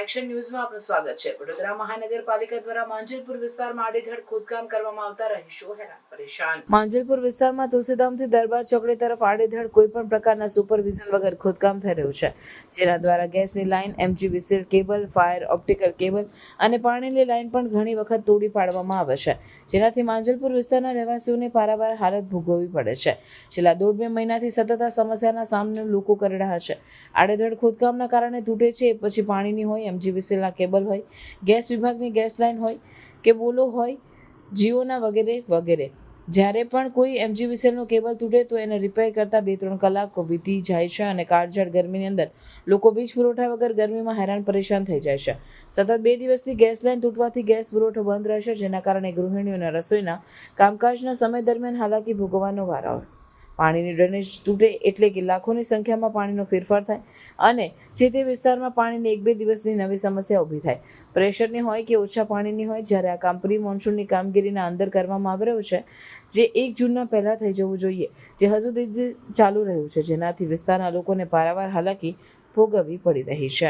Action ન્યૂઝમાં આપનું સ્વાગત છે. વડોદરા મહાનગરપાલિકા દ્વારા માંજલપુર વિસ્તારમાં આડેધડ ખોદકામ કરવામાં આવતા રહીશો હેરાન પરેશાન. માંજલપુર વિસ્તારમાં તુલસીધામથી દરબાર ચોકડી તરફ આડેધડ કોઈ પણ પ્રકારના સુપરવિઝન વગર ખોદકામ થઈ રહ્યું છે, જેના દ્વારા ગેસની line MGVC cable, fire, optical cable અને પાણીની લાઇન પણ ઘણી વખત તોડી પાડવામાં આવે છે, જેનાથી માંજલપુર વિસ્તારના રહેવાસીઓને પારાવાર હાલત ભોગવવી પડે છે. છેલ્લા દોઢ બે મહિનાથી સતત આ સમસ્યાના સામનો લોકો કરી રહ્યા છે. આડેધડ ખોદકામના કારણે તૂટે છે, પછી પાણીની હોય એમજીવીસીના કેબલ હોય, ગેસ વિભાગની ગેસ લાઇન હોય કે બોલો હોય, જીઓના વગેરે વગેરે. જ્યારે પણ કોઈ એમજીવીસીએલનું કેબલ તૂટે તો એને રિપેર કરતાં બે ત્રણ કલાક વીતી જાય છે અને કાળઝાળ ગરમીની અંદર લોકો વીજ પુરવઠા વગર ગરમીમાં હેરાન પરેશાન થઈ જાય છે. સતત બે દિવસથી ગેસ લાઇન તૂટવાથી ગેસ પુરવઠો બંધ રહેશે જેના કારણે ગૃહિણીઓના રસોઈના કામકાજના સમય દરમિયાન હાલાકી ભોગવવાનો વારો આવે. પાણીની ડ્રેનેજ તૂટે એટલે કે લાખોની સંખ્યામાં પાણીનો ફેરફાર થાય અને જે તે વિસ્તારમાં પાણીની એક બે દિવસની નવી સમસ્યા ઊભી થાય. પ્રેશરની હોય કે ઓછા પાણીની હોય, જ્યારે આ કામ પ્રી મોન્સૂનની કામગીરીના અંદર કરવામાં આવી રહ્યું છે, જે એક જૂનના પહેલાં થઈ જવું જોઈએ, જે હજુ સુધી ચાલુ રહ્યું છે, જેનાથી વિસ્તારના લોકોને પારાવાર હાલાકી ભોગવવી પડી રહી છે.